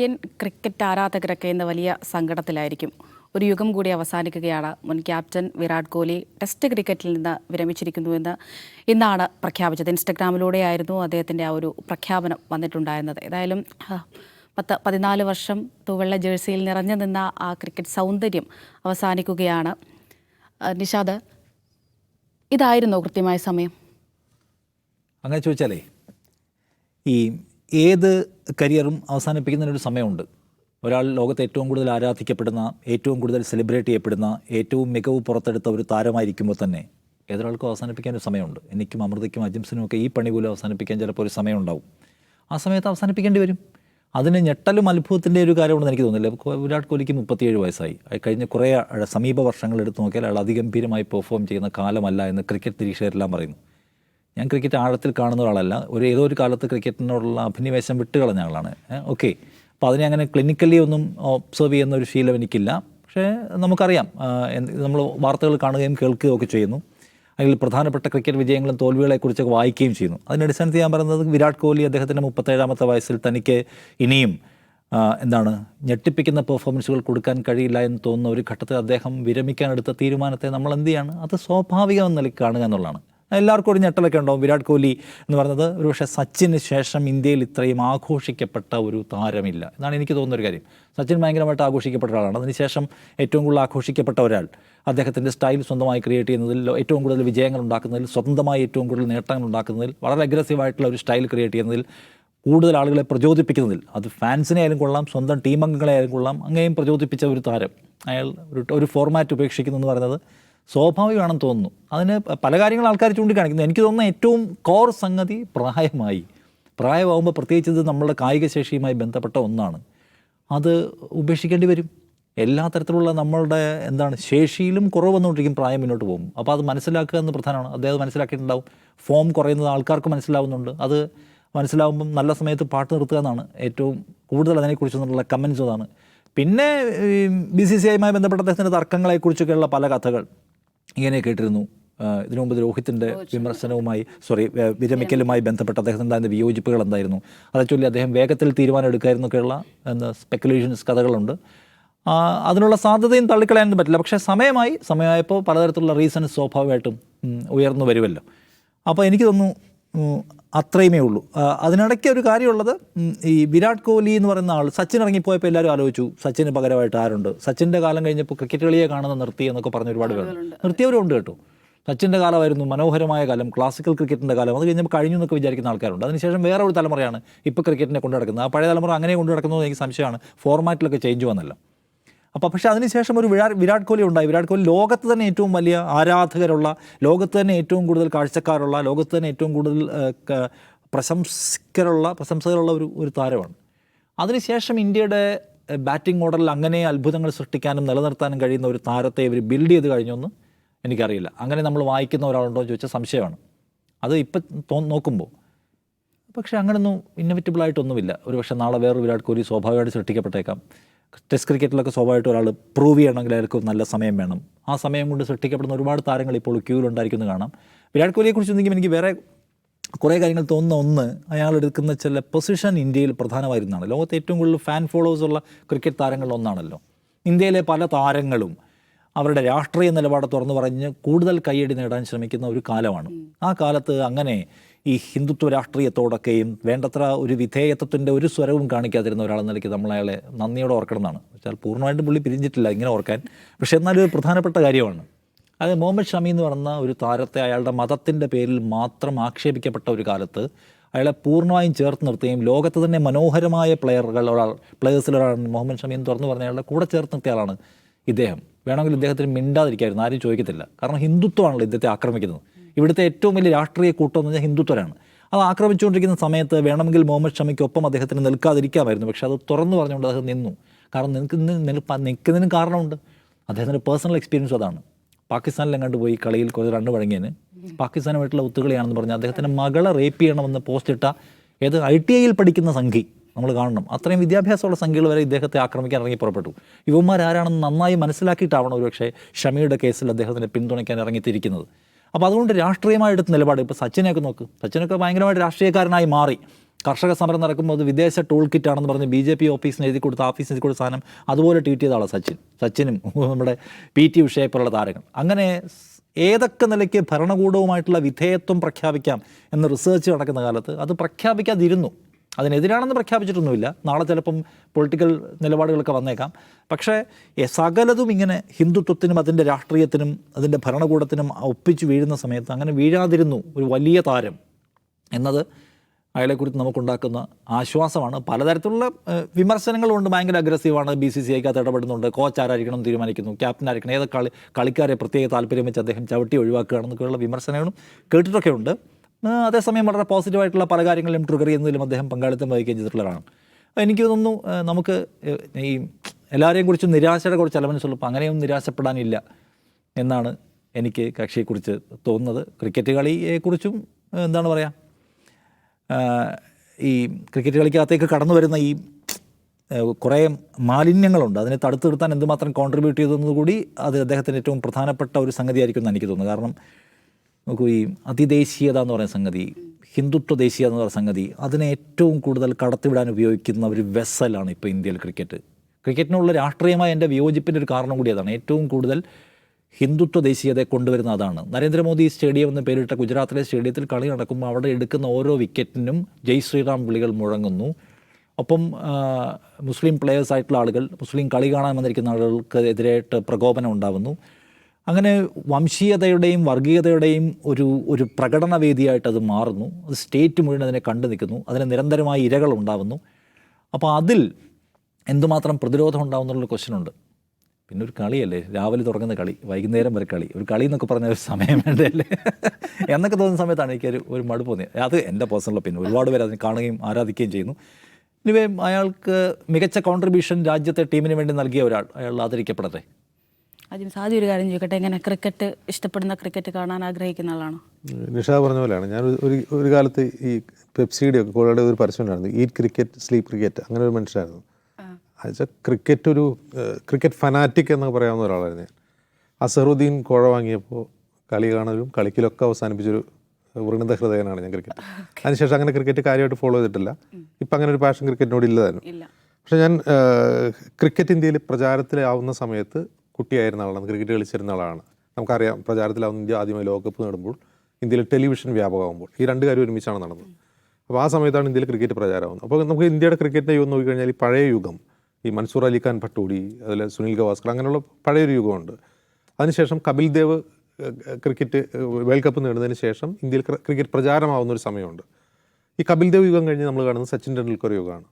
Indian cricket ആരാധകരൊക്കെ ഇന്ന് വലിയ സങ്കടത്തിലായിരിക്കും. ഒരു യുഗം കൂടി അവസാനിക്കുകയാണ്. മുൻ ക്യാപ്റ്റൻ വിരാട് കോഹ്ലി ടെസ്റ്റ് ക്രിക്കറ്റിൽ നിന്ന് വിരമിച്ചിരിക്കുന്നുവെന്ന് ഇന്നാണ് പ്രഖ്യാപിച്ചത്. ഇൻസ്റ്റഗ്രാമിലൂടെയായിരുന്നു അദ്ദേഹത്തിന്റെ ആ ഒരു പ്രഖ്യാപനം വന്നിട്ടുണ്ടായിരുന്നത്. ഏതായാലും പത്ത് പതിനാല് വർഷം തൂവെള്ള ജേഴ്സിയിൽ നിറഞ്ഞു നിന്ന ആ ക്രിക്കറ്റ് സൗന്ദര്യം അവസാനിക്കുകയാണ്. നിഷാദ് ഇതായിരുന്നോ കൃത്യമായ സമയം. അങ്ങനെ ചോദിച്ചാലേ ഈ ഏത് കരിയറും അവസാനിപ്പിക്കുന്നതിനൊരു സമയമുണ്ട്. ഒരാൾ ലോകത്ത് ഏറ്റവും കൂടുതൽ ആരാധിക്കപ്പെടുന്ന ഏറ്റവും കൂടുതൽ സെലിബ്രേറ്റ് ചെയ്യപ്പെടുന്ന ഏറ്റവും മികവ് പുറത്തെടുത്ത ഒരു താരമായിരിക്കുമ്പോൾ തന്നെ ഏതൊരാൾക്കും അവസാനിപ്പിക്കാൻ ഒരു സമയമുണ്ട്. എനിക്കും അമൃതയ്ക്കും അജിംസിനും ഒക്കെ ഈ പണി പോലും അവസാനിപ്പിക്കാൻ ചിലപ്പോൾ ഒരു സമയം ഉണ്ടാവും ആ സമയത്ത് അവസാനിപ്പിക്കേണ്ടി വരും. അതിന് ഞെട്ടലും അത്ഭുതത്തിന്റെ ഒരു കാര്യമുണ്ടെന്ന് എനിക്ക് തോന്നുന്നില്ല. വിരാട് കോഹ്ലിക്ക് മുപ്പത്തിയേഴ് വയസ്സായി. കഴിഞ്ഞ കുറേ സമീപ വർഷങ്ങൾ എടുത്ത് നോക്കിയാൽ അയാൾ അതിഗംഭീരമായി പെർഫോം ചെയ്യുന്ന കാലമല്ല എന്ന് ക്രിക്കറ്റ് നിരീക്ഷകരെല്ലാം പറയുന്നു. ഞാൻ ക്രിക്കറ്റ് ആഴത്തിൽ കാണുന്ന ഒരാളല്ല. ഒരു ഏതോ ഒരു കാലത്ത് ക്രിക്കറ്റിനോടുള്ള അഭിനിവേശം വിട്ടുകളഞ്ഞ ആളാണ്. ഓക്കെ. അപ്പോൾ അതിനെ അങ്ങനെ ക്ലിനിക്കലി ഒന്നും ഒബ്സർവ് ചെയ്യുന്ന ഒരു ശീലം എനിക്കില്ല. പക്ഷേ നമുക്കറിയാം നമ്മൾ വാർത്തകൾ കാണുകയും കേൾക്കുകയും ഒക്കെ ചെയ്യുന്നു. അല്ലെങ്കിൽ പ്രധാനപ്പെട്ട ക്രിക്കറ്റ് വിജയങ്ങളും തോൽവികളെക്കുറിച്ചൊക്കെ വായിക്കുകയും ചെയ്യുന്നു. അതിന്റെ അടിസ്ഥാനത്തിൽ ഞാൻ പറയുന്നത് വിരാട് കോഹ്ലി അദ്ദേഹത്തിന്റെ മുപ്പത്തേഴാമത്തെ വയസ്സിൽ തനിക്ക് ഇനിയും എന്താണ് ഞെട്ടിപ്പിക്കുന്ന പെർഫോമൻസുകൾ കൊടുക്കാൻ കഴിയില്ല എന്ന് തോന്നുന്ന ഒരു ഘട്ടത്തിൽ അദ്ദേഹം വിരമിക്കാൻ വിരമിക്കാനെടുത്ത തീരുമാനത്തെ നമ്മൾ എന്ത് ചെയ്യാണ്? അത് സ്വാഭാവികം നിലയ്ക്ക് കാണുക എന്നുള്ളതാണ്. എല്ലാവർക്കും ഒരു ഞെട്ടലൊക്കെ ഉണ്ടാവും. വിരാട് കോഹ്ലി എന്ന് പറയുന്നത് ഒരു പക്ഷേ സച്ചിന് ശേഷം ഇന്ത്യയിൽ ഇത്രയും ആഘോഷിക്കപ്പെട്ട ഒരു താരമില്ല. എന്നാണ് എനിക്ക് തോന്നുന്ന ഒരു കാര്യം. സച്ചിൻ ഭയങ്കരമായിട്ട് ആഘോഷിക്കപ്പെട്ട ഒരാളാണ്. അതിനുശേഷം ഏറ്റവും കൂടുതൽ ആഘോഷിക്കപ്പെട്ട ഒരാൾ അദ്ദേഹത്തിന്റെ സ്റ്റൈൽ സ്വന്തമായി ക്രിയേറ്റ് ചെയ്യുന്നതിൽ ഏറ്റവും കൂടുതൽ വിജയങ്ങൾ ഉണ്ടാക്കുന്നതിൽ സ്വന്തമായി ഏറ്റവും കൂടുതൽ നേട്ടങ്ങൾ ഉണ്ടാക്കുന്നതിൽ വളരെ അഗ്രസീവായിട്ടുള്ള ഒരു സ്റ്റൈൽ ക്രിയേറ്റ് ചെയ്യുന്നതിൽ കൂടുതൽ ആളുകളെ പ്രചോദിപ്പിക്കുന്നതിൽ അത് ഫാൻസിനെ ആയാലും കൊള്ളാം സ്വന്തം ടീം അംഗങ്ങളെ ആയാലും കൊള്ളാം അങ്ങനെയും പ്രചോദിപ്പിച്ച ഒരു താരം. അയാൾ ഒരു ഒരു ഫോർമാറ്റ് ഉപേക്ഷിക്കുന്നു എന്ന് പറയുന്നത് സ്വാഭാവികമാണെന്ന് തോന്നുന്നു. അതിന് പല കാര്യങ്ങൾ ആൾക്കാർ ചൂണ്ടിക്കാണിക്കുന്നു. എനിക്ക് തോന്നുന്ന ഏറ്റവും കോർ സംഗതി പ്രായമായി. പ്രായമാകുമ്പോൾ പ്രത്യേകിച്ച് ഇത് നമ്മളുടെ കായിക ശേഷിയുമായി ബന്ധപ്പെട്ട ഒന്നാണ്. അത് ഉപേക്ഷിക്കേണ്ടി വരും. എല്ലാ തരത്തിലുള്ള നമ്മളുടെ എന്താണ് ശേഷിയിലും കുറവ് വന്നുകൊണ്ടിരിക്കും പ്രായം മുന്നോട്ട് പോകും. അപ്പോൾ അത് മനസ്സിലാക്കുക എന്ന് പ്രധാനമാണ്. അദ്ദേഹം മനസ്സിലാക്കിയിട്ടുണ്ടാവും. ഫോം കുറയുന്നത് ആൾക്കാർക്ക് മനസ്സിലാവുന്നുണ്ട്. അത് മനസ്സിലാവുമ്പം നല്ല സമയത്ത് പാട്ട് നിർത്തുക എന്നാണ് ഏറ്റവും കൂടുതൽ അതിനെക്കുറിച്ച് നിന്നുള്ള കമൻസ് അതാണ്. പിന്നെ ബി സി സി ഐയുമായി ബന്ധപ്പെട്ട അദ്ദേഹത്തിന്റെ തർക്കങ്ങളെക്കുറിച്ചൊക്കെയുള്ള പല കഥകൾ. ഇങ്ങനെ കേട്ടിരുന്നു. ഇതിനുമുമ്പ് ഇതിനു മുമ്പ് രോഹിത്തിന്റെ വിമർശനവുമായി സോറി വിരമിക്കലുമായി ബന്ധപ്പെട്ട് അദ്ദേഹത്തിന്റെ വിയോജിപ്പുകൾ എന്തായിരുന്നു? അതേ ചൊല്ലി അദ്ദേഹം വേഗത്തിൽ തീരുമാനം എടുക്കായിരുന്നൊക്കെയുള്ള എന്താ സ്പെക്കുലേഷൻസ് കഥകളുണ്ട്. അതിനുള്ള സാധ്യതയും തള്ളിക്കളയാനും പറ്റില്ല. പക്ഷേ സമയമായി സമയമായപ്പോൾ പലതരത്തിലുള്ള റീസൺസ് സ്വാഭാവികമായിട്ടും ഉയർന്നു വരുമല്ലോ. അപ്പോൾ എനിക്ക് തോന്നുന്നു അത്രയുമേ ഉള്ളൂ. അതിനിടയ്ക്ക് ഒരു കാര്യമുള്ളത് ഈ വിരാട് കോഹ്ലി എന്ന് പറയുന്ന ആൾ സച്ചിൻ ഇറങ്ങിപ്പോയപ്പോൾ എല്ലാവരും ആലോചിച്ചു സച്ചിന് പകരമായിട്ട് ആരുണ്ട്? സച്ചിന്റെ കാലം കഴിഞ്ഞപ്പോൾ ക്രിക്കറ്റ് കളിയെ കാണുന്ന നിർത്തി എന്നൊക്കെ പറഞ്ഞ ഒരുപാട് പേര് നിർത്തിയവരും ഉണ്ട് കേട്ടോ. സച്ചിന്റെ കാലമായിരുന്നു മനോഹരമായ കാലം ക്ലാസിക്കൽ ക്രിക്കറ്റിന്റെ കാലം. അത് കഴിഞ്ഞപ്പോൾ കഴിഞ്ഞു എന്നൊക്കെ വിചാരിക്കുന്ന ആൾക്കാരുണ്ട്. അതിനുശേഷം വേറെ ഒരു തലമുറയാണ് ഇപ്പോൾ ക്രിക്കറ്റിനെ കൊണ്ടു നടക്കുന്നത് ആ പഴയ തലമുറ അങ്ങനെ കൊണ്ടു നടക്കുന്നത് എനിക്ക് സംശയമാണ്. ഫോർമാറ്റിലൊക്കെ ചേഞ്ച് വന്നല്ലോ. അപ്പോൾ പക്ഷേ അതിനുശേഷം ഒരു വിരാട് വിരാട് കോഹ്ലി ഉണ്ടായി. വിരാട് കോഹ്ലി ലോകത്ത് തന്നെ ഏറ്റവും വലിയ ആരാധകരുള്ള ലോകത്ത് തന്നെ ഏറ്റവും കൂടുതൽ കാഴ്ചക്കാരുള്ള ലോകത്ത് തന്നെ ഏറ്റവും കൂടുതൽ പ്രശംസകരുള്ള പ്രശംസകരുള്ള ഒരു ഒരു താരമാണ്. അതിനുശേഷം ഇന്ത്യയുടെ ബാറ്റിംഗ് ഓർഡറിൽ അങ്ങനെ അത്ഭുതങ്ങൾ സൃഷ്ടിക്കാനും നിലനിർത്താനും കഴിയുന്ന ഒരു താരത്തെ ഇവർ ബിൽഡ് ചെയ്ത് കഴിഞ്ഞൊന്ന് എനിക്കറിയില്ല. അങ്ങനെ നമ്മൾ വായിക്കുന്ന ഒരാളുണ്ടോ എന്ന് ചോദിച്ചാൽ സംശയമാണ്. അത് ഇപ്പം നോക്കുമ്പോൾ പക്ഷേ അങ്ങനൊന്നും ഇന്നവിറ്റബിൾ ആയിട്ടൊന്നുമില്ല. ഒരു പക്ഷേ നാളെ വേറൊരു വിരാട് കോഹ്ലി സ്വാഭാവികമായിട്ട് സൃഷ്ടിക്കപ്പെട്ടേക്കാം. ടെസ്റ്റ് ക്രിക്കറ്റിലൊക്കെ സ്വാഭാവികമായിട്ട് ഒരാൾ പ്രൂവ് ചെയ്യണമെങ്കിൽ അയാൾക്ക് നല്ല സമയം വേണം. ആ സമയം കൊണ്ട് സൃഷ്ടിക്കപ്പെടുന്ന ഒരുപാട് താരങ്ങൾ ഇപ്പോൾ ക്യൂവിലുണ്ടായിരിക്കുന്നത് കാണാം. വിരാട് കോഹ്ലിയെക്കുറിച്ച് ചിന്തിക്കുമ്പോൾ എനിക്ക് വേറെ കുറേ കാര്യങ്ങൾ തോന്നുന്ന ഒന്ന് അയാൾ എടുക്കുന്ന ചില പൊസിഷൻ ഇന്ത്യയിൽ പ്രധാനമായിരുന്നതാണ് ലോകത്തെ ഏറ്റവും കൂടുതൽ ഫാൻ ഫോളോവേഴ്സ് ഉള്ള ക്രിക്കറ്റ് താരങ്ങളിൽ ഒന്നാണല്ലോ. ഇന്ത്യയിലെ പല താരങ്ങളും അവരുടെ രാഷ്ട്രീയ നിലപാട് തുറന്നു പറഞ്ഞ് കൂടുതൽ കയ്യടി നേടാൻ ശ്രമിക്കുന്ന ഒരു കാലമാണ്. ആ കാലത്ത് അങ്ങനെ ഈ ഹിന്ദുത്വ രാഷ്ട്രീയത്തോടൊക്കെയും വേണ്ടത്ര ഒരു വിധേയത്വത്തിന്റെ ഒരു സ്വരവും കാണിക്കാതിരുന്ന ഒരാളെന്ന നിലയ്ക്ക് നമ്മൾ അയാളെ നന്ദിയോടെ ഓർക്കണം എന്നാണ് വെച്ചാൽ പൂർണമായിട്ടും പുള്ളി പിരിഞ്ഞിട്ടില്ല ഇങ്ങനെ ഓർക്കാൻ. പക്ഷേ എന്നാലും ഒരു പ്രധാനപ്പെട്ട കാര്യമാണ്. അത് മുഹമ്മദ് ഷമി എന്ന് പറയുന്ന ഒരു താരത്തെ അയാളുടെ മതത്തിന്റെ പേരിൽ മാത്രം ആക്ഷേപിക്കപ്പെട്ട ഒരു കാലത്ത് അയാളെ പൂർണമായും ചേർത്ത് നിർത്തുകയും ലോകത്ത് തന്നെ മനോഹരമായ പ്ലെയറുകൾ ഒരാൾ പ്ലെയേഴ്സിലൊരാളാണ് മുഹമ്മദ് ഷമി എന്ന് തുറന്നു പറഞ്ഞ അയാളുടെ കൂടെ ചേർത്ത് നിർത്തിയ ആളാണ് ഇദ്ദേഹം. വേണമെങ്കിൽ ഇദ്ദേഹത്തിന് മിണ്ടാതിരിക്കായിരുന്നു ആരും ചോദിക്കത്തില്ല. കാരണം ഹിന്ദുത്വമാണല്ലോ ഇദ്ദേഹത്തെ ആക്രമിക്കുന്നത്. ഇവിടുത്തെ ഏറ്റവും വലിയ രാഷ്ട്രീയ കൂട്ടം എന്ന് പറഞ്ഞാൽ ഹിന്ദുത്വരാണ്. അത് ആക്രമിച്ചുകൊണ്ടിരിക്കുന്ന സമയത്ത് വേണമെങ്കിൽ മുഹമ്മദ് ഷമിക്കൊപ്പം അദ്ദേഹത്തിന് നിൽക്കാതിരിക്കാമായിരുന്നു. പക്ഷേ അത് തുറന്നു പറഞ്ഞുകൊണ്ട് അദ്ദേഹം നിന്നു. കാരണം നിനക്ക് നിൽക്കുന്നതിന് കാരണമുണ്ട്. അദ്ദേഹത്തിന്റെ പേഴ്സണൽ എക്സ്പീരിയൻസ് അതാണ്. പാകിസ്ഥാനിൽ എങ്ങാണ്ട് പോയി കളിയിൽ കുറച്ച് രണ്ട് വഴങ്ങിയതിന്. പാകിസ്ഥാനുമായിട്ടുള്ള ഒത്തുകളിയാണെന്ന് പറഞ്ഞ് അദ്ദേഹത്തിന്റെ മകളെ റേപ്പ് ചെയ്യണമെന്ന് പോസ്റ്റ് ഇട്ട ഏത് ഐ ടി ഐയിൽ പഠിക്കുന്ന സംഘി നമ്മൾ കാണണം. അത്രയും വിദ്യാഭ്യാസമുള്ള സംഖ്യകൾ വരെ ഇദ്ദേഹത്തെ ആക്രമിക്കാൻ ഇറങ്ങി പുറപ്പെട്ടു. യുവന്മാരാരാണെന്ന് നന്നായി മനസ്സിലാക്കിയിട്ടാവണം ഒരുപക്ഷെ ഷമിയുടെ കേസിൽ അദ്ദേഹത്തിനെ പിന്തുണയ്ക്കാൻ ഇറങ്ങിത്തിരിക്കുന്നത്. അപ്പോൾ അതുകൊണ്ട് രാഷ്ട്രീയമായി എടുത്ത നിലപാട്. ഇപ്പോൾ സച്ചിനെയൊക്കെ നോക്ക്. സച്ചിനൊക്കെ ഭയങ്കരമായിട്ട് രാഷ്ട്രീയക്കാരനായി മാറി. കർഷക സമരം നടക്കുമ്പോൾ അത് വിദേശ ടൂൾ കിറ്റ് ആണെന്ന് പറഞ്ഞ് ബി ജെ പി ഓഫീസിന് എഴുതി കൊടുത്ത ഓഫീസിന് എഴുതി കൊടുത്ത സാധനം അതുപോലെ ട്വീറ്റ് ചെയ്ത ആളാണ് സച്ചിൻ. സച്ചിനും നമ്മുടെ പി ടി ഉഷയെപ്പോലുള്ള താരങ്ങൾ. അങ്ങനെ ഏതൊക്കെ നിലയ്ക്ക് ഭരണകൂടവുമായിട്ടുള്ള വിധേയത്വം പ്രഖ്യാപിക്കാം എന്ന് റിസേർച്ച് നടക്കുന്ന കാലത്ത് അത് പ്രഖ്യാപിക്കാതിരുന്നു. അതിനെതിരാണെന്ന് പ്രഖ്യാപിച്ചിട്ടൊന്നുമില്ല. നാളെ ചിലപ്പം പൊളിറ്റിക്കൽ നിലപാടുകളൊക്കെ വന്നേക്കാം. പക്ഷേ സകലതും ഇങ്ങനെ ഹിന്ദുത്വത്തിനും അതിന്റെ രാഷ്ട്രീയത്തിനും അതിന്റെ ഭരണകൂടത്തിനും ഒപ്പിച്ച് വീഴുന്ന സമയത്ത് അങ്ങനെ വീഴാതിരുന്നു ഒരു വലിയ താരം എന്നത് അയാളെക്കുറിച്ച് നമുക്കുണ്ടാക്കുന്ന ആശ്വാസമാണ്. പലതരത്തിലുള്ള വിമർശനങ്ങളുണ്ട്. ഭയങ്കര അഗ്രസീവാണ് ബി സി സി ഐക്കകത്ത് ഇടപെടുന്നുണ്ട്. കോച്ച് ആരായിരിക്കണം തീരുമാനിക്കുന്നു. ക്യാപ്റ്റൻ ആയിരിക്കണം. ഏതൊക്കെ കളി കളിക്കാരെ പ്രത്യേക താല്പര്യം വെച്ച് അദ്ദേഹം ചവിട്ടി ഒഴിവാക്കുകയാണെന്നൊക്കെയുള്ള വിമർശനങ്ങളും കേട്ടിട്ടൊക്കെ ഉണ്ട് ഏഹ്, അതേസമയം വളരെ പോസിറ്റീവായിട്ടുള്ള പല കാര്യങ്ങളിലും ട്രിഗർ ചെയ്യുന്നതിലും അദ്ദേഹം പങ്കാളിത്തം വഹിക്കുകയും ചെയ്തിട്ടുള്ളതാണ്. എനിക്ക് തോന്നുന്നു നമുക്ക് ഈ എല്ലാവരെയും കുറിച്ച് നിരാശയുടെ കുറച്ച് എലമെൻസ് ഉള്ളപ്പോൾ അങ്ങനെയൊന്നും നിരാശപ്പെടാനില്ല എന്നാണ് എനിക്ക് കക്ഷിയെക്കുറിച്ച് തോന്നുന്നത്. ക്രിക്കറ്റ് കളിയെക്കുറിച്ചും എന്താണ് പറയുക ഈ ക്രിക്കറ്റ് കളിക്കകത്തേക്ക് കടന്നു വരുന്ന ഈ കുറേ മാലിന്യങ്ങളുണ്ട്. അതിനെ തടുത്തു നിർത്താൻ എന്തുമാത്രം കോൺട്രിബ്യൂട്ട് ചെയ്തതെന്ന് കൂടി അത് അദ്ദേഹത്തിന്റെ ഏറ്റവും പ്രധാനപ്പെട്ട ഒരു സംഗതിയായിരിക്കും എന്ന് എനിക്ക് തോന്നുന്നു. കാരണം നോക്കൂ ഈ അതിദേശീയത എന്ന് പറയുന്ന സംഗതി ഹിന്ദുത്വ ദേശീയത എന്ന് പറയുന്ന സംഗതി അതിനെ ഏറ്റവും കൂടുതൽ കടത്തിവിടാൻ ഉപയോഗിക്കുന്ന ഒരു വെസലാണ് ഇപ്പോൾ ഇന്ത്യയിൽ ക്രിക്കറ്റ്. ക്രിക്കറ്റിനുള്ള രാഷ്ട്രീയമായ എന്റെ വിയോജിപ്പിന്റെ ഒരു കാരണം കൂടി അതാണ്. ഏറ്റവും കൂടുതൽ ഹിന്ദുത്വ ദേശീയതയെ കൊണ്ടുവരുന്ന അതാണ്. നരേന്ദ്രമോദി സ്റ്റേഡിയം എന്ന് പേരിട്ട ഗുജറാത്തിലെ സ്റ്റേഡിയത്തിൽ കളി നടക്കുമ്പോൾ അവിടെ എടുക്കുന്ന ഓരോ വിക്കറ്റിനും ജയ് ശ്രീറാം വിളികൾ മുഴങ്ങുന്നു. ഒപ്പം മുസ്ലിം പ്ലേയേഴ്സ് ആയിട്ടുള്ള ആളുകൾ മുസ്ലിം കളി കാണാൻ വന്നിരിക്കുന്ന ആളുകൾക്ക് എതിരായിട്ട് പ്രകോപനം ഉണ്ടാവുന്നു. അങ്ങനെ വംശീയതയുടെയും വർഗീയതയുടെയും ഒരു ഒരു പ്രകടനവേദിയായിട്ട് അത് മാറുന്നു. അത് സ്റ്റേറ്റ് മുഴുവൻ അതിനെ കണ്ടു നിൽക്കുന്നു. അതിന് നിരന്തരമായ ഇരകൾ ഉണ്ടാവുന്നു. അപ്പോൾ അതിൽ എന്തുമാത്രം പ്രതിരോധം ഉണ്ടാവുന്നുള്ള ക്വസ്റ്റ്യൻ ഉണ്ട്. പിന്നെ ഒരു കളിയല്ലേ? രാവിലെ തുടങ്ങുന്ന കളി വൈകുന്നേരം വരെ കളി. ഒരു കളി എന്നൊക്കെ പറഞ്ഞ ഒരു സമയം വേണ്ടല്ലേ എന്നൊക്കെ തോന്നുന്ന സമയത്താണ് എനിക്കൊരു ഒരു മടുപ്പ് തോന്നിയത്. അത് എന്റെ പേഴ്സണൽ പിന്നെ ഒരുപാട് പേര് അതിനെ കാണുകയും ആരാധിക്കുകയും ചെയ്യുന്നു. ഇനിവേ അയാൾക്ക് മികച്ച കോൺട്രിബ്യൂഷൻ രാജ്യത്തെ ടീമിന് വേണ്ടി നൽകിയ ഒരാൾ അയാൾ ആദരിക്കപ്പെടട്ടെ? ആദ്യം സാധ്യ ഒരു കാര്യം ചോദിക്കട്ടെ? എങ്ങനെ ക്രിക്കറ്റ് ഇഷ്ടപ്പെടുന്ന ക്രിക്കറ്റ് കാണാൻ ആഗ്രഹിക്കുന്ന ആളാണോ? നിഷ പറഞ്ഞ പോലെയാണ്. ഞാൻ ഒരു- ഒരു കാലത്ത് ഈ പെപ്സിയുടെ ഒക്കെ കോഴിയുടെ ഒരു പരസ്യമുണ്ടായിരുന്നു ഈറ്റ് ക്രിക്കറ്റ് സ്ലീപ്പ് ക്രിക്കറ്റ് അങ്ങനെ ഒരു മനുഷ്യനായിരുന്നു. എന്നുവെച്ചാൽ ക്രിക്കറ്റ് ഒരു ക്രിക്കറ്റ് ഫനാറ്റിക് എന്നൊക്കെ പറയാവുന്ന ഒരാളായിരുന്നു ഞാൻ. അസറുദ്ദീൻ കോഴ വാങ്ങിയപ്പോൾ കളി കാണലും കളിക്കലൊക്കെ അവസാനിപ്പിച്ചൊരു വൃണിത ഹൃദയനാണ് ഞാൻ ക്രിക്കറ്റ് അതിനുശേഷം അങ്ങനെ ക്രിക്കറ്റ് കാര്യമായിട്ട് ഫോളോ ചെയ്തിട്ടില്ല. ഇപ്പം അങ്ങനെ ഒരു പാഷൻ ക്രിക്കറ്റിനോട് ഇല്ലതായിരുന്നു. പക്ഷെ ഞാൻ ക്രിക്കറ്റ് ഇന്ത്യയിൽ പ്രചാരത്തിലാവുന്ന സമയത്ത് കുട്ടിയായിരുന്ന ആളാണ് ക്രിക്കറ്റ് കളിച്ചിരുന്ന ആളാണ്. നമുക്കറിയാം പ്രചാരത്തിലാവുന്ന ഇന്ത്യ ആദ്യമായി ലോകകപ്പ് നേടുമ്പോൾ ഇന്ത്യയിൽ ടെലിവിഷൻ വ്യാപകമാകുമ്പോൾ ഈ രണ്ട് കാര്യം ഒരുമിച്ചാണ് നടന്നത്. അപ്പോൾ ആ സമയത്താണ് ഇന്ത്യയിൽ ക്രിക്കറ്റ് പ്രചാരമാകുന്നത്. അപ്പോൾ നമുക്ക് ഇന്ത്യയുടെ ക്രിക്കറ്റിന്റെ യുഗം നോക്കിക്കഴിഞ്ഞാൽ ഈ പഴയ യുഗം ഈ മൻസൂർ അലിഖാൻ ഭട്ടൂടി അതുപോലെ സുനിൽ ഗവാസ്കർ അങ്ങനെയുള്ള പഴയൊരു യുഗമുണ്ട്. അതിനുശേഷം Kapil Dev cricket world cup നേടുന്നതിന് ശേഷം ഇന്ത്യയിൽ ക്രിക്കറ്റ് പ്രചാരമാവുന്ന ഒരു സമയമുണ്ട്. ഈ കപിൽ ദേവ് യുഗം കഴിഞ്ഞ് നമ്മൾ കാണുന്നത് സച്ചിൻ ടെണ്ടുൽക്കർ യുഗമാണ്.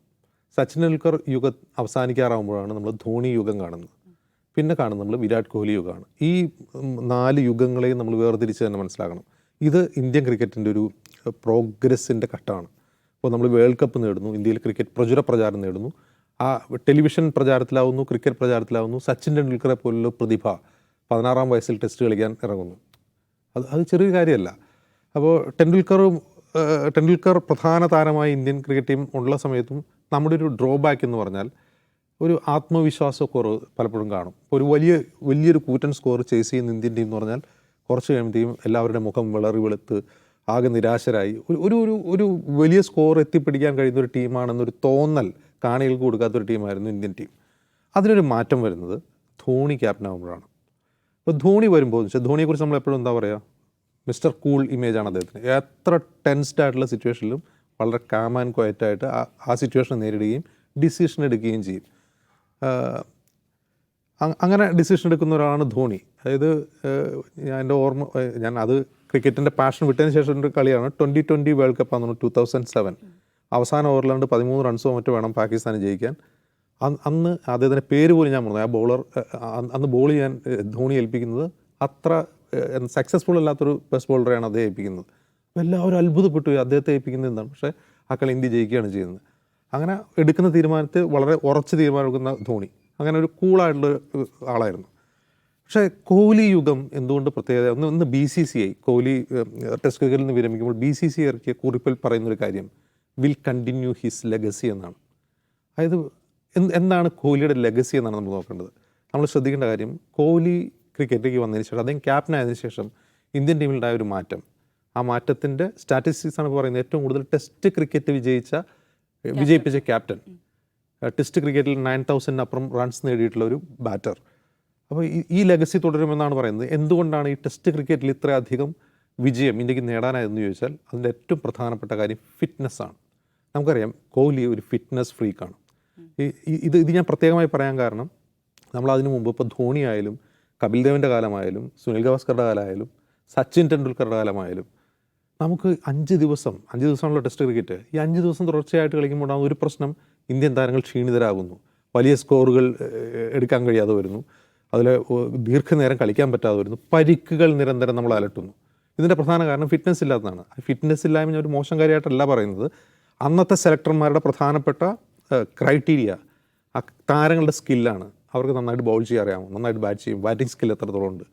സച്ചിൻ ടെണ്ടുൽക്കർ യുഗം അവസാനിക്കാറാകുമ്പോഴാണ് നമ്മൾ ധോണി യുഗം കാണുന്നത്. പിന്നെ കാണുന്നത് നമ്മൾ വിരാട് കോഹ്ലി യുഗമാണ്. ഈ നാല് യുഗങ്ങളെയും നമ്മൾ വേർതിരിച്ച് തന്നെ മനസ്സിലാക്കണം. ഇത് ഇന്ത്യൻ ക്രിക്കറ്റിന്റെ ഒരു പ്രോഗ്രസിന്റെ ഘട്ടമാണ്. ഇപ്പോൾ നമ്മൾ വേൾഡ് കപ്പ് നേടുന്നു ഇന്ത്യയിൽ ക്രിക്കറ്റ് പ്രചുര പ്രചാരം നേടുന്നു. ആ ടെലിവിഷൻ പ്രചാരത്തിലാവുന്നു ക്രിക്കറ്റ് പ്രചാരത്തിലാവുന്നു സച്ചിൻ ടെണ്ടുൽക്കറെ പോലുള്ള പ്രതിഭ പതിനാറാം വയസ്സിൽ ടെസ്റ്റ് കളിക്കാൻ ഇറങ്ങുന്നു. അത് അത് ചെറിയൊരു കാര്യമല്ല. അപ്പോൾ ടെണ്ടുൽക്കറും ടെണ്ടുൽക്കർ പ്രധാന താരമായി ഇന്ത്യൻ ക്രിക്കറ്റ് ടീം ഉള്ള സമയത്തും നമ്മുടെ ഒരു ഡ്രോബാക്ക് എന്ന് പറഞ്ഞാൽ ഒരു ആത്മവിശ്വാസക്കുറവ് പലപ്പോഴും കാണും. ഒരു വലിയ വലിയൊരു കൂറ്റൻ സ്കോർ ചേസ് ചെയ്യുന്ന ഇന്ത്യൻ ടീം എന്ന് പറഞ്ഞാൽ കുറച്ച് കഴിയുമ്പോഴത്തേക്കും എല്ലാവരുടെ മുഖം വിളറി വെളുത്ത് ആകെ നിരാശരായി. ഒരു ഒരു ഒരു വലിയ സ്കോർ എത്തിപ്പിടിക്കാൻ കഴിയുന്ന ഒരു ടീമാണെന്നൊരു തോന്നൽ കാണികൾക്ക് കൊടുക്കാത്തൊരു ടീമായിരുന്നു ഇന്ത്യൻ ടീം അതിനൊരു മാറ്റം വരുന്നത് ധോണി ക്യാപ്റ്റൻ ആകുമ്പോഴാണ് അപ്പോൾ ധോണി വരുമ്പോൾ വെച്ചാൽ ധോണിയെക്കുറിച്ച് നമ്മൾ എപ്പോഴും എന്താ പറയുക മിസ്റ്റർ കൂൾ ഇമേജ് ആണ് അദ്ദേഹത്തിന്. എത്ര ടെൻസ്ഡ് ആയിട്ടുള്ള സിറ്റുവേഷനിലും വളരെ കാം ആൻഡ് ക്വയറ്റായിട്ട് ആ ആ സിറ്റുവേഷനെ നേരിടുകയും ഡിസിഷൻ എടുക്കുകയും ചെയ്യും. അങ്ങനെ ഡിസിഷൻ എടുക്കുന്ന ഒരാളാണ് ധോണി. അതായത് ഞാൻ എന്റെ ഓർമ്മ ഞാൻ അത് ക്രിക്കറ്റിന്റെ പാഷൻ വിട്ടതിന് ശേഷം ഒരു കളിയാണ് ട്വന്റി ട്വന്റി വേൾഡ് കപ്പ് ആണെന്ന് ടു തൗസൻഡ് സെവൻ അവസാന ഓവറിലാണ്ട് പതിമൂന്ന് റൺസോ മറ്റോ വേണം പാകിസ്ഥാന് ജയിക്കാൻ. അന്ന് അദ്ദേഹത്തിന്റെ പേര് പോലും ഞാൻ പറഞ്ഞു ആ ബോളർ അന്ന് ബോൾ ചെയ്യാൻ ധോണി ഏൽപ്പിക്കുന്നത് അത്ര സക്സസ്ഫുൾ അല്ലാത്തൊരു ബെസ്റ്റ് ബോളറെയാണ് അദ്ദേഹം ഏൽപ്പിക്കുന്നത്. എല്ലാവരും അത്ഭുതപ്പെട്ടു. അദ്ദേഹത്തെ ഏൽപ്പിക്കുന്നത് എന്താണ്? പക്ഷേ ആ കളി ഇന്ത്യ ജയിക്കുകയാണ് ചെയ്യുന്നത്. അങ്ങനെ എടുക്കുന്ന തീരുമാനത്തിൽ വളരെ ഉറച്ച തീരുമാനമെടുക്കുന്ന ധോണി. അങ്ങനെ ഒരു കൂളായിട്ടുള്ള ആളായിരുന്നു. പക്ഷേ കോഹ്ലി യുഗം എന്തുകൊണ്ട് പ്രത്യേകത? ഒന്ന് ഒന്ന് B C C I Kohli test ക്രിക്കറ്റിൽ നിന്ന് വിരമിക്കുമ്പോൾ ബി സി സി ഇറക്കിയ കുറിപ്പിൽ പറയുന്നൊരു കാര്യം വിൽ കണ്ടിന്യൂ ഹിസ് ലെഗസി എന്നാണ്. അതായത് എന്താണ് കോഹ്ലിയുടെ ലെഗസി എന്നാണ് നമ്മൾ നോക്കേണ്ടത്. നമ്മൾ ശ്രദ്ധിക്കേണ്ട കാര്യം കോഹ്ലി ക്രിക്കറ്റിലേക്ക് വന്നതിന് ശേഷം അദ്ദേഹം ക്യാപ്റ്റൻ ആയതിനു ശേഷം ഇന്ത്യൻ ടീമിലുണ്ടായ ഒരു മാറ്റം. ആ മാറ്റത്തിന്റെ സ്റ്റാറ്റിസ്റ്റിക്സ് ആണ് പറയുന്നത്. ഏറ്റവും കൂടുതൽ ടെസ്റ്റ് ക്രിക്കറ്റ് വിജയിച്ച വിജയിപ്പിച്ച ക്യാപ്റ്റൻ. ടെസ്റ്റ് ക്രിക്കറ്റിൽ നയൻ തൗസൻഡിന് അപ്പുറം റൺസ് നേടിയിട്ടുള്ള ഒരു ബാറ്റർ. അപ്പോൾ ഈ ലെഗസി തുടരുമെന്നാണ് പറയുന്നത്. എന്തുകൊണ്ടാണ് ഈ ടെസ്റ്റ് ക്രിക്കറ്റിൽ ഇത്രയധികം വിജയം ഇന്ത്യയ്ക്ക് നേടാനായതെന്ന് ചോദിച്ചാൽ അതിന്റെ ഏറ്റവും പ്രധാനപ്പെട്ട കാര്യം ഫിറ്റ്നസ് ആണ് നമുക്കറിയാം കോഹ്ലി ഒരു ഫിറ്റ്നസ് ഫ്രീക്കാണ്. ഇത് ഇത് ഞാൻ പ്രത്യേകമായി പറയാൻ കാരണം നമ്മൾ അതിനു മുമ്പ് ഇപ്പോൾ ധോണി ആയാലും കപിൽ ദേവിന്റെ കാലമായാലും സുനിൽ ഗവാസ്കറുടെ കാലമായാലും സച്ചിൻ ടെണ്ടുൽക്കറുടെ കാലമായാലും നമുക്ക് അഞ്ച് ദിവസം അഞ്ച് ദിവസമാണല്ലോ ടെസ്റ്റ് ക്രിക്കറ്റ്. ഈ അഞ്ച് ദിവസം തുടർച്ചയായിട്ട് കളിക്കുമ്പോൾ ഒരു പ്രശ്നം ഇന്ത്യൻ താരങ്ങൾ ക്ഷീണിതരാകുന്നു. വലിയ സ്കോറുകൾ എടുക്കാൻ കഴിയാതെ വരുന്നു. അതിൽ ദീർഘനേരം കളിക്കാൻ പറ്റാതെ വരുന്നു. പരിക്കുകൾ നിരന്തരം നമ്മൾ അലട്ടുന്നു. ഇതിന്റെ പ്രധാന കാരണം ഫിറ്റ്നസ് ഇല്ലാത്തതാണ്. ഫിറ്റ്നസ് ഇല്ലായ്മ ഒരു മോശം കാര്യമായിട്ടല്ല പറയുന്നത്. അന്നത്തെ സെലക്ടർമാരുടെ പ്രധാനപ്പെട്ട ക്രൈറ്റീരിയ താരങ്ങളുടെ സ്കില്ലാണ് അവർക്ക് നന്നായിട്ട് ബൗൾ ചെയ്യാൻ അറിയാമോ? നന്നായിട്ട് ബാറ്റ് ചെയ്യും. ബാറ്റിംഗ് സ്കിൽ എത്രത്തോളം ഉണ്ട്?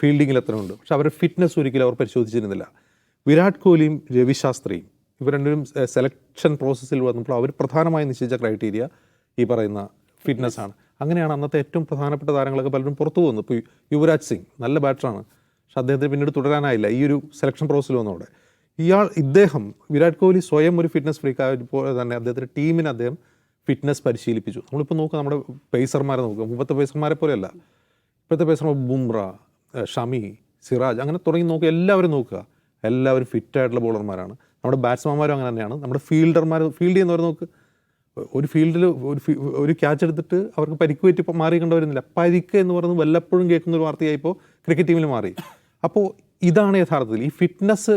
ഫീൽഡിങ്ങിൽ എത്ര ഉണ്ട് പക്ഷെ അവരുടെ ഫിറ്റ്നസ് ഒരിക്കലും അവർ പരിശോധിച്ചിരുന്നില്ല. വിരാട് കോഹ്ലിയും രവി ശാസ്ത്രിയും ഇവർ രണ്ടുപേരും സെലക്ഷൻ പ്രോസസ്സിൽ വന്നപ്പോൾ അവർ പ്രധാനമായി നിശ്ചയിച്ച ക്രൈറ്റീരിയ ഈ പറയുന്ന ഫിറ്റ്നസ് ആണ്. അങ്ങനെയാണ് അന്നത്തെ ഏറ്റവും പ്രധാനപ്പെട്ട താരങ്ങളൊക്കെ പലരും പുറത്തു പോകുന്നത്. ഇപ്പോൾ യുവരാജ് സിംഗ് നല്ല ബാറ്ററാണ് പക്ഷെ അദ്ദേഹത്തിന് പിന്നീട് തുടരാനായില്ല. ഈ ഒരു സെലക്ഷൻ പ്രോസസ്സിൽ വന്നതോടെ. ഇയാൾ ഇദ്ദേഹം വിരാട് കോഹ്ലി സ്വയം ഒരു ഫിറ്റ്നസ് ഫ്രീക്ക് ആയതുപോലെ തന്നെ അദ്ദേഹത്തിന്റെ ടീമിന് അദ്ദേഹം ഫിറ്റ്നസ് പരിശീലിപ്പിച്ചു. നമ്മളിപ്പോൾ നോക്കുക നമ്മുടെ പേസർമാരെ നോക്കുക മുമ്പത്തെ പേസർമാരെ പോലെയല്ല. ഇപ്പോഴത്തെ പേസർമാർ ബുംറ ഷമി സിറാജ് അങ്ങനെ തുടങ്ങി നോക്കുക എല്ലാവരും നോക്കുക. എല്ലാവരും ഫിറ്റ് ആയിട്ടുള്ള ബോളർമാരാണ് നമ്മുടെ ബാറ്റ്സ്മാൻമാരും അങ്ങനെ തന്നെയാണ്. നമ്മുടെ ഫീൽഡർമാർ ഫീൽഡ് ചെയ്യുന്നവർ നോക്ക് ഒരു ഫീൽഡിൽ ഒരു ഒരു ക്യാച്ച് എടുത്തിട്ട് അവർക്ക് പരിക്ക് പറ്റി മാറി കണ്ടുവരുന്നില്ല പരിക്ക് എന്ന് പറയുന്നത് വല്ലപ്പോഴും കേൾക്കുന്ന ഒരു വാർത്തയായി ഇപ്പോൾ ക്രിക്കറ്റ് ടീമിൽ മാറി. അപ്പോൾ ഇതാണ് യഥാർത്ഥത്തിൽ. ഈ ഫിറ്റ്നസ്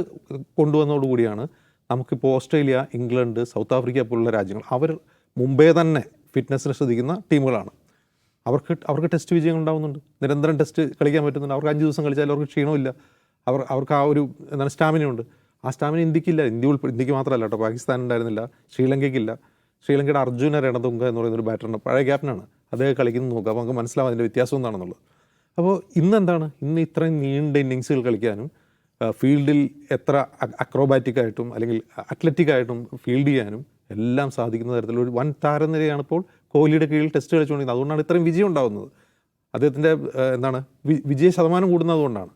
കൊണ്ടുവന്നതോടുകൂടിയാണ് നമുക്കിപ്പോൾ ഓസ്ട്രേലിയ ഇംഗ്ലണ്ട് സൗത്ത് ആഫ്രിക്ക പോലുള്ള രാജ്യങ്ങൾ അവർ മുമ്പേ തന്നെ ഫിറ്റ്നസ്സിനെ ശ്രദ്ധിക്കുന്ന ടീമുകളാണ്. അവർക്ക് അവർക്ക് ടെസ്റ്റ് വിജയങ്ങൾ ഉണ്ടാവുന്നുണ്ട്. നിരന്തരം ടെസ്റ്റ് കളിക്കാൻ പറ്റുന്നുണ്ട്. അവർക്ക് അഞ്ച് ദിവസം കളിച്ചാൽ അവർക്ക് ക്ഷീണമില്ല. അവർ അവർക്ക് ആ ഒരു എന്താണ് സ്റ്റാമിന ഉണ്ട്. ആ സ്റ്റാമിന ഇന്ത്യക്കില്ല. ഇന്ത്യ ഉൾപ്പെടെ ഇന്ത്യയ്ക്ക് മാത്രമല്ല കേട്ടോ. പാകിസ്ഥാൻ ഉണ്ടായിരുന്നില്ല. ശ്രീലങ്കയ്ക്കില്ല. ശ്രീലങ്കയുടെ അർജുന രണതുങ്ക എന്ന് പറയുന്ന ഒരു പഴയ ക്യാപ്റ്റനാണ് അദ്ദേഹം കളിക്കുന്നത് നോക്കുക അപ്പോൾ നമുക്ക് മനസ്സിലാവും അതിന്റെ വ്യത്യാസം എന്താണെന്നുള്ളത്. അപ്പോൾ ഇന്ന് എന്താണ് ഇന്ന് ഇത്രയും നീണ്ട ഇന്നിങ്സുകൾ കളിക്കാനും ഫീൽഡിൽ എത്ര അക്രോബാറ്റിക് ആയിട്ടും അല്ലെങ്കിൽ അത്ലറ്റിക് ആയിട്ടും ഫീൽഡ് ചെയ്യാനും എല്ലാം സാധിക്കുന്ന തരത്തിലൊരു വൻ താരനിരയാണ് ഇപ്പോൾ കോഹ്ലിയുടെ കീഴിൽ ടെസ്റ്റ് കളിച്ചുകൊണ്ടിരിക്കുന്നത്. അതുകൊണ്ടാണ് ഇത്രയും വിജയം ഉണ്ടാകുന്നത് അദ്ദേഹത്തിന്റെ എന്താണ് വിജയ ശതമാനം കൂടുന്നത് അതുകൊണ്ടാണ്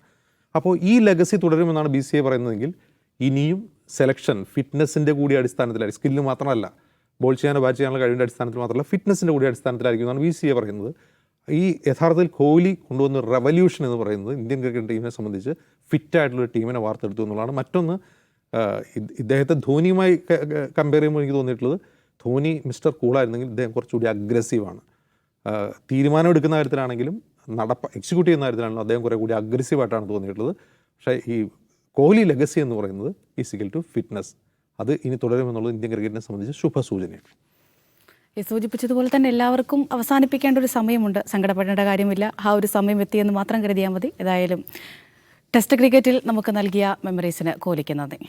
അപ്പോൾ ഈ ലെഗസി തുടരുമെന്നാണ് ബി സി എ പറയുന്നതെങ്കിൽ ഇനിയും സെലക്ഷൻ ഫിറ്റ്നസിന്റെ കൂടി അടിസ്ഥാനത്തിലായി സ്കില്ല് മാത്രമല്ല ബോൾ ചെയ്യാനോ ബാറ്റ് ചെയ്യാനോ കഴിവിന്റെ അടിസ്ഥാനത്തിൽ മാത്രമല്ല ഫിറ്റ്നസിന്റെ കൂടി അടിസ്ഥാനത്തിലായിരിക്കും എന്നാണ് ബി സി എ പറയുന്നത്. ഈ യഥാർത്ഥത്തിൽ കോഹ്ലി കൊണ്ടുവന്ന റെവല്യൂഷൻ എന്ന് പറയുന്നത് ഇന്ത്യൻ ക്രിക്കറ്റ് ടീമിനെ സംബന്ധിച്ച് ഫിറ്റായിട്ടുള്ള ടീമിനെ വാർത്തെടുത്തു എന്നുള്ളതാണ്. മറ്റൊന്ന് ഇദ്ദേഹത്തെ ധോനിയുമായി കമ്പയർ ചെയ്യുമ്പോൾ എനിക്ക് തോന്നിയിട്ടുള്ളത് ധോനി മിസ്റ്റർ കൂളായിരുന്നെങ്കിൽ ഇദ്ദേഹം കുറച്ചുകൂടി അഗ്രസീവാണ് തീരുമാനം എടുക്കുന്ന കാര്യത്തിലാണെങ്കിലും നടപ്പ എക്സിക്യൂട്ട് ചെയ്യുന്ന കാര്യത്തിലാണല്ലോ അദ്ദേഹം കുറേ കൂടി അഗ്രസീവായിട്ടാണ് തോന്നിയിട്ടുള്ളത്. പക്ഷേ ഈ കോഹ്ലി ലെഗസി എന്ന് പറയുന്നത് ഫിസിക്കൽ ടു ഫിറ്റ്നസ് അത് ഇനി തുടരുമെന്നുള്ളത് ഇന്ത്യൻ ക്രിക്കറ്റിനെ സംബന്ധിച്ച് ശുഭസൂചനയാണ്. സൂചിപ്പിച്ചതുപോലെ തന്നെ എല്ലാവർക്കും അവസാനിപ്പിക്കേണ്ട ഒരു സമയമുണ്ട്. സങ്കടപ്പെടേണ്ട കാര്യമില്ല. ആ ഒരു സമയം എത്തിയെന്ന് മാത്രം കരുതിയാൽ മതി. ഏതായാലും ടെസ്റ്റ് ക്രിക്കറ്റിൽ നമുക്ക് നൽകിയ മെമ്മറീസിന് കോഹ്ലിക്ക് നന്ദി.